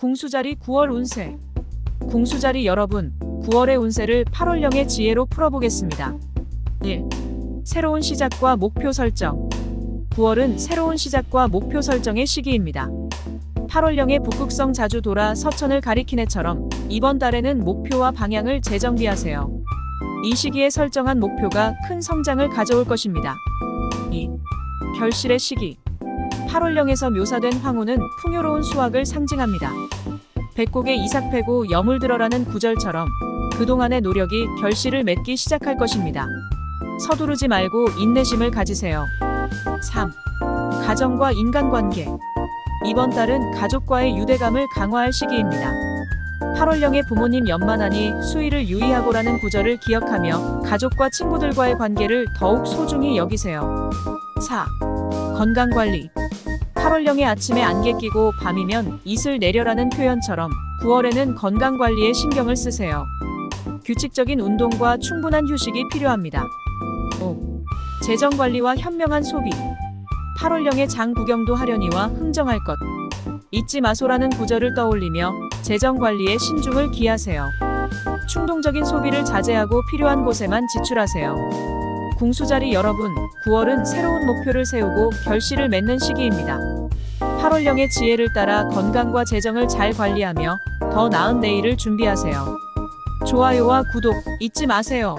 궁수자리 9월 운세. 궁수자리 여러분, 9월의 운세를 8월령의 지혜로 풀어보겠습니다. 1. 새로운 시작과 목표 설정. 9월은 새로운 시작과 목표 설정의 시기입니다. 8월령의 북극성 자주 돌아 서천을 가리킨 해처럼 이번 달에는 목표와 방향을 재정비하세요. 이 시기에 설정한 목표가 큰 성장을 가져올 것입니다. 2. 결실의 시기. 8월령에서 묘사된 황후는 풍요로운 수확을 상징합니다. 백곡에 이삭 패고 여물 들어라는 구절처럼 그동안의 노력이 결실을 맺기 시작할 것입니다. 서두르지 말고 인내심을 가지세요. 3. 가정과 인간관계. 이번 달은 가족과의 유대감을 강화할 시기입니다. 8월령의 부모님 연만하니 수위를 유의하고라는 구절을 기억하며 가족과 친구들과의 관계를 더욱 소중히 여기세요. 4. 건강관리. 8월령의 아침에 안개 끼고 밤이면 이슬 내려라는 표현처럼 9월에는 건강관리에 신경을 쓰세요. 규칙적인 운동과 충분한 휴식이 필요합니다. 5. 재정관리와 현명한 소비. 8월령의 장 구경도 하려니와 흥정할 것. 잊지 마소라는 구절을 떠올리며 재정관리에 신중을 기하세요. 충동적인 소비를 자제하고 필요한 곳에만 지출하세요. 궁수자리 여러분, 9월은 새로운 목표를 세우고 결실을 맺는 시기입니다. 8월령의 지혜를 따라 건강과 재정을 잘 관리하며 더 나은 내일을 준비하세요. 좋아요와 구독 잊지 마세요.